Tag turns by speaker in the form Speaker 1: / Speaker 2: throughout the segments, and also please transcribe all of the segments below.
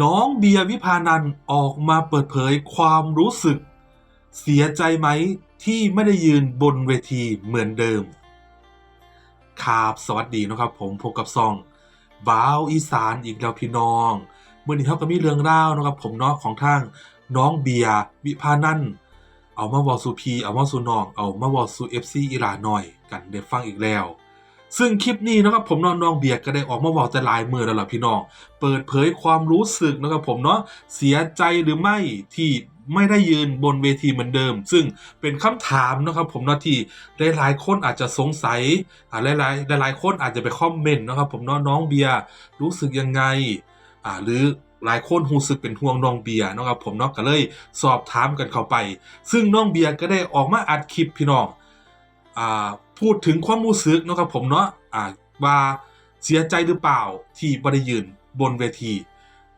Speaker 1: น้องเบียร์วิพานันท์ออกมาเปิดเผยความรู้สึก เสียใจไหมที่ไม่ได้ยืนบนเวทีเหมือนเดิมครับสวัสดีนะครับ ผมพบกับซองบ้าวอีสานอีกแล้วพี่น้องเมื่อนี้เขาก็มีเรื่องเล่านะครับ ผมเนาะของทางน้องเบียร์วิพานันท์เอามาบอกสูพีเอามาสูนอง เอามาบอกสูเอฟซีอีหลาหน่อยกันได้ฟังอีกแล้ว ซึ่งคลิปนี้นะครับผมน้องน้องเบียร์ก็ได้ออกมาบอกแต่ลายมือแล้วล่ะพี่น้อง เปิดเผยความรู้สึกนะครับผมเนาะเสียใจหรือไม่ที่ไม่ได้ยืนบนเวทีเหมือนเดิม ซึ่งเป็นคำถามนะครับผมนาะที่หลายๆคนอาจจะสงสัยอ่าหลายๆหลายๆคนอาจจะไปคอมเมนต์นะครับผมเนาะน้องเบียร์รู้สึกยังไงอ่าหรือหลายคนรู้สึกเป็นห่วงน้องเบียร์นะครับผมเนาะก็เลยสอบถามกันเข้าไป ซึ่งน้องเบียร์ก็ได้ออกมาอัดคลิปพี่น้องอ่า พูดถึงความรู้สึกเนาะครับผมเนาะอ่าว่าเสียใจหรือเปล่าที่บ่ได้ยืนบนเวที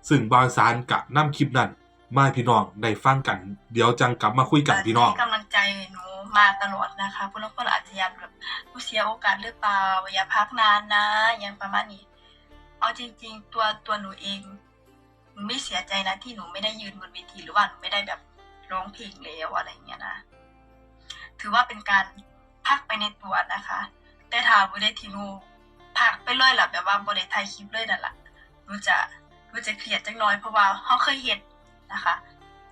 Speaker 1: ซึ่งบางสารกะนำคลิปนั้นมาให้พี่น้องได้ฟังกันเดี๋ยวจังกลับมาคุยกันพี่น้อง
Speaker 2: ให้กำลังใจหนูมาตลอดนะคะผู้ลางคนอาจจะอยากแบบผู้เสียโอกาสหรือเปล่าอย่าพักนานนะอย่างประมาณนี้ เอาจริง ๆ ตัวตัวหนูเองหนูไม่เสียใจนะที่หนูไม่ได้ยืนบนเวทีหรือว่าหนูไม่ได้แบบร้องเพลงแล้วอะไรเงี้ยนะ ถือว่าเป็นการ พักไปในตัวนะคะ แต่ถ้าบ่ได้ที่หนูพักไปเลยล่ะแบบว่าบ่ได้ถ่ายคลิปเลยนั่นล่ะหนูจะหนูจะเครียดจังน้อยเพราะว่าเฮาเคยเฮ็ดนะคะ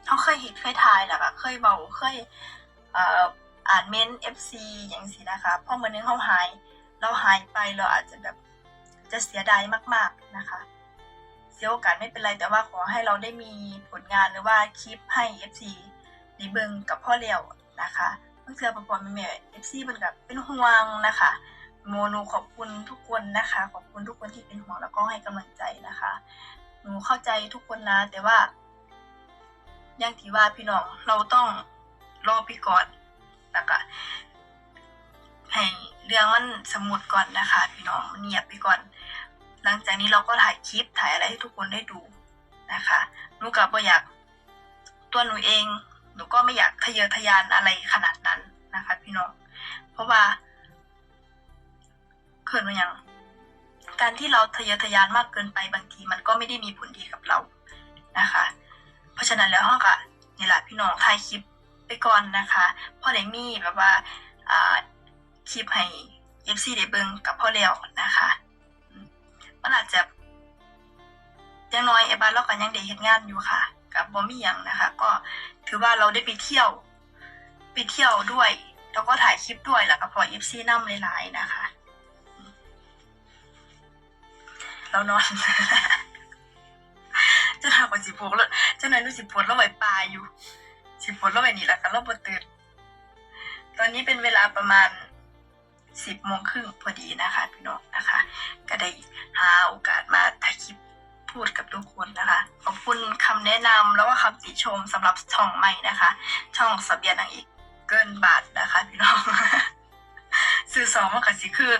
Speaker 2: เขาเคยเห็นเคยทายแหละค่ะเคยเบาเคยเอ่ออ่านเมนเอฟซีอย่างสินะคะพอเหมือนนึงเขาหายเราหายไปเราอาจจะแบบจะเสียดายมาก ๆนะคะ เสียโอกาสไม่เป็นไรแต่ว่าขอให้เราได้มีผลงานหรือว่าคลิปให้ FC ได้เบิงกับพ่อเลี้ยวนะคะ เมื่อเทือประกอบแม่เอฟซีเป็นกับเป็นห่วงนะคะโมโนขอบคุณทุกคนนะคะ ขอบคุณทุกคนที่เป็นห่วงแล้วก็ให้กำลังใจนะคะ หนูเข้าใจทุกคนนะ แต่ว่าอย่างที่ว่าพี่น้องเราต้องรอไปก่อนแล้วก็ให้เรื่องมันสมุดก่อนนะคะ พี่น้องมันเงียบไปก่อน หลังจากนี้เราก็ถ่ายคลิปถ่ายอะไรให้ทุกคนได้ดูนะคะหนูกับบ่อยากตัวหนูเอง หนูก็ไม่อยากทะเยอทะยานอะไรขนาดนั้นนะคะ พี่น้อง เพราะว่าเขินมาอย่างการที่เราทะเยอทะยานมากเกินไปบางที มันก็ไม่ได้มีผลดีกับเรานะคะ เพราะฉะนั้นแล้วห้องก็นี่แหละพี่น้องถ่ายคลิปไปก่อนนะคะพ่อได้มีแบบว่าคลิปให้เอฟซีได้เบิงกับพ่อแล้วนะคะมันอาจจะยังน้อยไอ้บ้านเราก็ยังได้เฮ็ดงานอยู่ค่ะ กับบ่มีหยังนะคะ ก็ถือว่าเราได้ไปเที่ยว ไปเที่ยวด้วย แล้วก็ถ่ายคลิปด้วยแล้วก็พอเอฟซีนำหลายๆนะคะ เรานอนจะทำกับสิบปวดแล้วเจ้านายรู้สิบปวดแล้วไหวปลาอยู่ สิบปวดแล้วไหวนี่แหละกันแล้วปวดตื่นตอนนี้เป็นเวลาประมาณสิบโมงครึ่งพอดีนะคะพี่น้องนะคะ ก็ได้หาโอกาสมาถ่า พูดกับทุกคนนะคะ ขอบคุณคำแนะนำแล้วก็คำติชมสำหรับช่องใหม่นะคะ ช่องสเบียนนางเอกเกินบาทนะคะ พี่น้องซื้อสองมากับสิคือ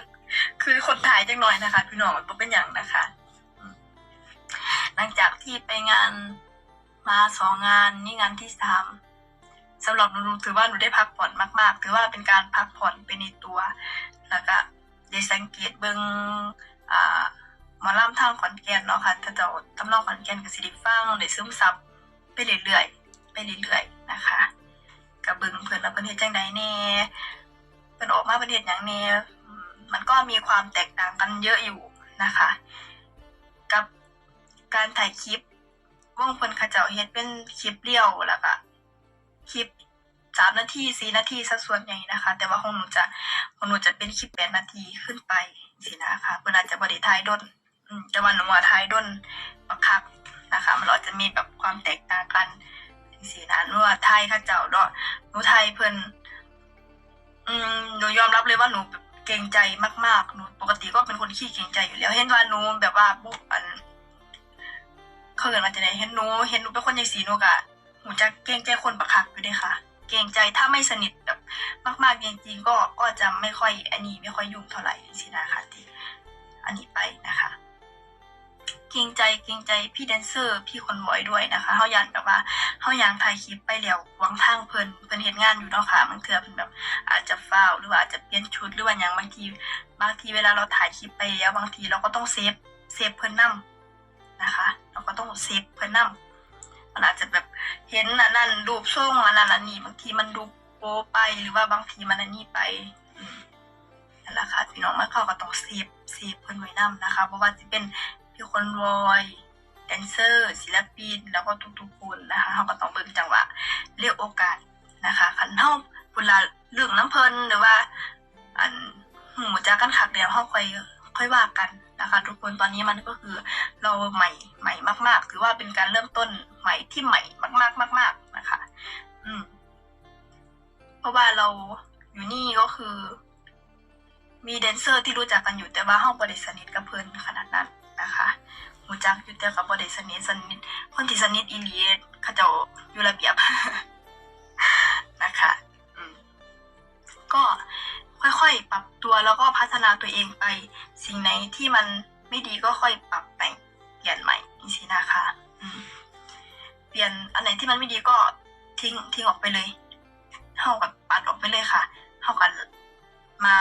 Speaker 2: คือคนถ่ายจังหน่อยนะคะ พี่น้องมันเป็นอย่างนะคะ หลังจากที่ไปงานมาสองงานนี่งานที่สามสำหรับหนูถือว่าหนูได้พักผ่อนมากๆ ถือว่าเป็นการพักผ่อนไปในตัว แล้วก็ได้สังเกตเบิงอ่า หมอลำทางขอนแก่นเนาะค่ะถ้าเจ้าตำนองขอนแก่นกับสิริฟังได้ซึมซับไปเรื่อยๆไปเรื่อยๆนะคะกับเบิงเพิ่นว่าเพิ่นเฮ็ดจังใดแน่เพิ่นออกมาประเทศหยังแน่มันก็มีความแตกต่างกันเยอะอยู่นะคะ กับการถ่ายคลิปว่องเพิ่นเขาเจ้าเฮ็ดเป็นคลิปเรียวแล้วก็คลิปสามนาทีสี่นาทีซะส่วนใหญ่นะคะ แต่ว่าของหนูจะของหนูจะเป็นคลิปแปดนาทีขึ้นไปสินะคะเพิ่นอาจจะบ่ได้ถ่ายดน แต่ว่าหนูว่าถ่ายด้นบักคักนะคะมันอาจะมีแบบความแตกต่างกันสินะนว่าถ่ายเขาเจ้าเนาะหนูถ่ายเพิ่นอืมหนูยอมรับเลยว่าหนูเกรงใจมากๆหนูปกติก็เป็นคนขี้เกรงใจอยู่แล้วเห็นว่าหนูแบบว่าบุอันเขาเกิดมาจากไหนเห็นหนูเห็นหนูเป็นคนใจสีหนูกะหนูจะเกรงใจคนประคักอยู่ด้วยค่ะ เกรงใจถ้าไม่สนิทแบบมากๆจริงๆก็ก็จะไม่ค่อยอันนี้ไม่ค่อยยุ่งเท่าไหร่สินะคะที่อันนี้ไปนะคะ เกรงใจเกรงใจพี่แดนเซอร์พี่คนวอยด้วยนะคะเขาอยากแบบว่าเขาอยากถ่ายคลิปไปแล้ววางทางเพลินเพิ่นเห็นงานอยู่เนาะค่ะบางเทื่อเพิ่นแบบอาจจะฟาหรือว่าอาจจะเปลี่ยนชุดหรือว่าอย่างบางทีบางทีเวลาเราถ่ายคลิปไปแล้วบางทีเราก็ต้องเซฟเซฟเพลินนํนะคะ เราก็ต้องเซฟเพื่อนำมันอาจจะแบบเห็นนั่นรูปช่วงอันนั้นอันนี้บางทีมันดูโป๊ไปหรือว่าบางทีมันอันนี้ไปนั่นแหละค่ะพี่น้องมันเขาก็ต้องเซฟเซฟเพื่นไว้นํนะคะเพราะว่าจะเป็น พี่คนวอยแดนเซอร์ ศิลปิน แล้วก็ทุกๆคนนะคะเขาก็ต้องเบิ่งจังหวะเรียกโอกาสนะคะคันเฮาเวลาเรื่องน้ำเพลินหรือว่า อันหูจากกันคักเดียวเขาค่อยค่อยว่ากันนะคะ ทุกคนตอนนี้มันก็คือเราใหม่ใหม่มากๆถือว่าเป็นการเริ่มต้นใหม่ที่ใหม่มากๆมาก ๆนะคะ อืม เพราะว่าเราอยู่นี่ก็คือ มีแดนเซอร์ที่รู้จักกันอยู่แต่ว่าห้องบริสนิทกับเพิ่นขนาดนั้น นะคะรู้จักอยู่แต่กับบริสนิทสนิทคนที่สนิทอีหลีเขาเจ้าอยู่ระเบียบนะคะก็ค่อยๆ ปรับตัวแล้วก็พัฒนาตัวเองไป สิ่งไหนที่มันไม่ดีก็ค่อยปรับแต่งเปลี่ยนใหม่นี่สินะคะเปลี่ยนอันไหนที่มันไม่ดีก็ทิ้งทิ้งออกไปเลยเท่ากับปัดออกไปเลยค่ะเท่ากันมา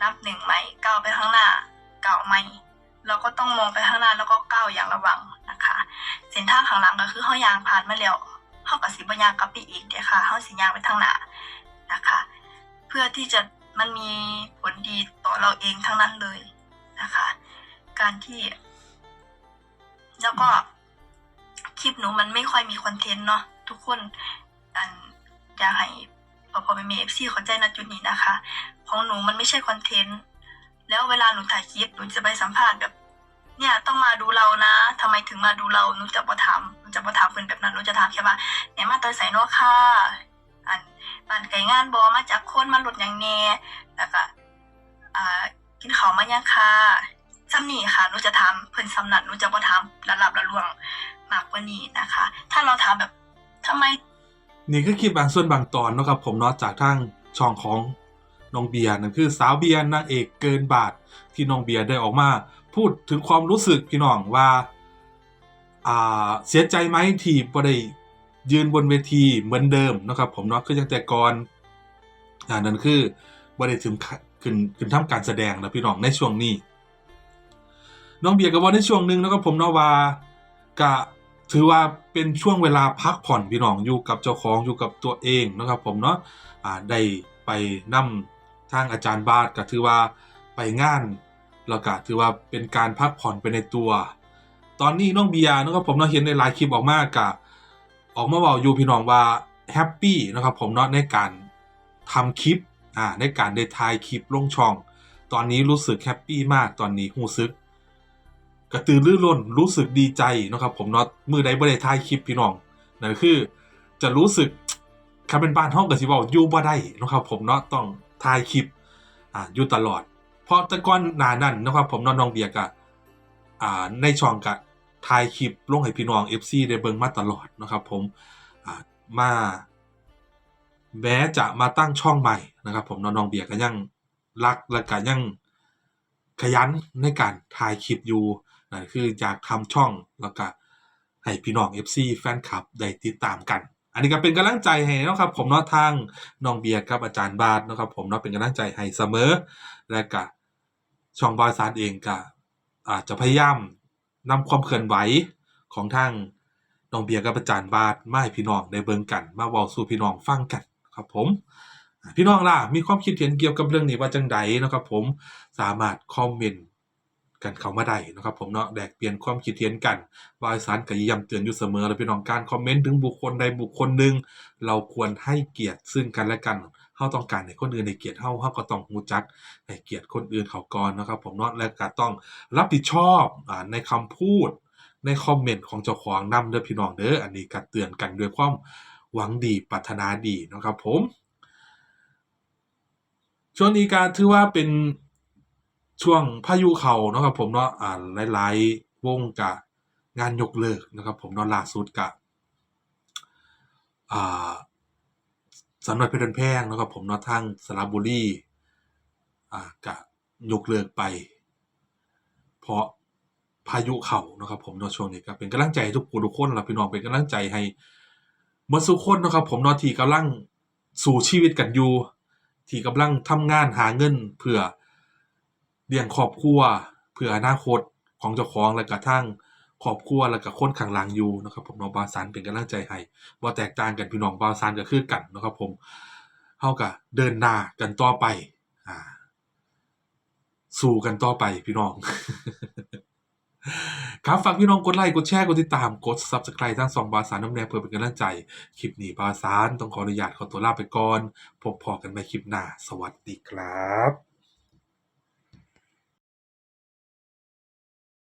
Speaker 2: นับหนึ่งใหม่ก้าวไปข้างหน้าก้าวใหม่ เราก็ต้องมองไปข้างหน้าแล้วก็ก้าวอย่างระวังนะคะเส้นทางข้างหลังก็คือเฮายางผ่านมาแล้วเฮากับสิบ่ยางกับไปอีกเด้อค่ะเฮาสิยางไปทางหน้านะคะ เพื่อที่จะมันมีผลดีต่อเราเองทั้งนั้นเลยนะคะ การที่ แล้วก็คลิปหนูมันไม่ค่อยมีคอนเทนต์เนาะทุกคนอันอยากให้พอพอเป็นเอฟซีเข้าใจนะจุดนี้นะคะ ของหนูมันไม่ใช่คอนเทนต์แล้วเวลาหนูถ่ายคลิปหนูจะไปสัมภาษณ์แบบ เนี่ยต้องมาดูเรานะทำไมถึงมาดูเราหนูจะบ่ถามหนูจะบ่ถามเพิ่นแบบนั้นหนูจะถามแค่ว่าเนี่ยมาตอนใส่นอค่ะอันบ้านไก่งานบอมาจากคนมาหลุดอย่างแน่แล้วก็อ่ากินข้ามายังค่ะซ้ำนี่ค่ะหนูจะถามเพิ่นซ้ำนั้นหนูจะบ่ถามระลับระลวงมากกว่านี้นะคะ ถ้าเราถามแบบทำไม
Speaker 1: นี่คือคลิปบางส่วนบางตอนนะครับผมเนาะจากทางช่องของน้องเบียร์นั่นคือสาวเบียร์นางเอกเกินบาทที่น้องเบียร์ได้ออกมา พูดถึงความรู้สึกพี่น้องว่าอ่าเสียใจไหมที่บ่ได้ยืนบนเวทีเหมือนเดิมนะครับผมเนาะคือจังแต่ก่อนอ่านั่นคือบ่ได้ถึงขึ้นขึ้นทำการแสดงนะพี่น้องในช่วงนี้ น้องเบียร์ก็บอกในช่วงหนึ่งนะครับผมเนาะว่าก็ถือว่าเป็นช่วงเวลาพักผ่อนพี่น้องอยู่กับเจ้าของอยู่กับตัวเองนะครับผมเนาะอ่าได้ไปนํทางอาจารย์บาทก็ถือว่าไปงาน แล้วก็ถือว่าเป็นการพักผ่อนไปในตัว ตอนนี้น้องเบียร์นะครับผมเนาะเห็นในไลน์คลิปออกมากะออกมาบอกอยู่พี่น้องว่าแฮปปี้นะครับผมเนาะในการทำคลิปอ่าในการได้ถ่ายคลิปลงช่อง ตอนนี้รู้สึกแฮปปี้มากตอนนี้รู้สึก กระตือรือร้นรู้สึกดีใจนะครับผมเนาะมือใดบ่ได้ถ่ายคลิปพี่น้องนั่นคือจะรู้สึกคันเป็นบ้านห้องกับสิเว้าอยู่บ่ได้นะครับผมเนาะต้องถ่ายคลิปอ่าอยู่ตลอด เพราะต่ก่อนหนานั้นนะครับผมนาะน้องเบียร์ก็อ่าในช่องก็ถ่ายคลิปลงให้พี่น้อง FC ได้เบิ่งมาตลอดนะครับ ผมอ่ามาแม้จะมาตั้งช่องใหม่นะครับ ผมนาะน้องเบียร์ก็ยังรักและก็ยังขยันในการถ่ายคลิปอยู่นั่นคืออยากทำช่องแล้วก็ให้พี่น้อง FC แฟนคลับได้ติดตามกัน อันนี้ก็เป็นกำลังใจให้นะครับ ผมเนาะทางน้องเบียร์กับอาจารย์บาทนะครับ ผมเนาะเป็นกำลังใจให้เสมอและก็ ช่องบอยซานเองก็อาจจะพยายามนำความเคลื่อนไหวของทางน้องเบียร์กับอาจารย์บาทมาให้พี่น้องได้เบิ่งกัน มาเว้าสู่พี่น้องฟังกันครับผมพี่น้องล่ะมีความคิดเห็นเกี่ยวกับเรื่องนี้ว่าจังใดนะครับผมสามารถคอมเมนต์กันเข้ามาได้นะครับผมเนาะแลกเปลี่ยนความคิดเห็นกันบริษัทก็ย้ำเตือนอยู่เสมอและพี่น้องการคอมเมนต์ถึงบุคคลใดบุคคลหนึ่งเราควรให้เกียรติซึ่งกันและกัน เฮาต้องการให้คนอื่นให้เกียรติเฮาเฮาก็ต้องรู้จักให้เกียรติคนอื่นเขาก่อนนะครับผมเนาะและก็ต้องรับผิดชอบอ่าในคำพูดในคอมเมนต์ของเจ้าของนำเด้อพี่น้องเด้ออันนี้ก็เตือนกันด้วยความหวังดีปรารถนาดีนะครับผมช่วงนี้ก็ถือว่าเป็นช่วงพายุเขาเนาะครับผมเนาะอ่าหลายๆวงก็งานยกเลิกนะครับผมเนาะล่าสุดก็อ่า สำนักเพชรแพงนะครับผมเนาะทางสระบุรีอ่าก็ยกเลิกไป เพราะพายุเขานะครับผมเนาะช่วงนี้ก็เป็นกำลังใจทุกผู้ทุกคนล่ะพี่น้องเป็นกำลังใจให้หมดทุกคนนะครับ ผมเนาะที่กำลังสู่ชีวิตกันอยู่ที่กำลังทำงานหาเงิน เพื่อเลี้ยงครอบครัวเพื่ออนาคตของเจ้าของและกระทั่ง ครอบครัวแล้วก็คนข้างหลังอยู่นะครับผมเนาะบาวสารเป็นกำลังใจให้บ่แตกต่างกันพี่น้องบาวสารก็คือกันนะครับผมเฮาก็เดินหน้ากันต่อไปอ่าสู้กันต่อไปพี่น้อง ครับฝากพี่น้องกดไลค์กดแชร์กดติดตามกด Subscribe ทั้งสองบาสารน้ำแนเพื่อเป็นกำลังใจ คลิปนี้บาสารต้องขออนุญาตขอตัวลาไปก่อนพบพอกันใหม่คลิปหน้า สวัสดีครับ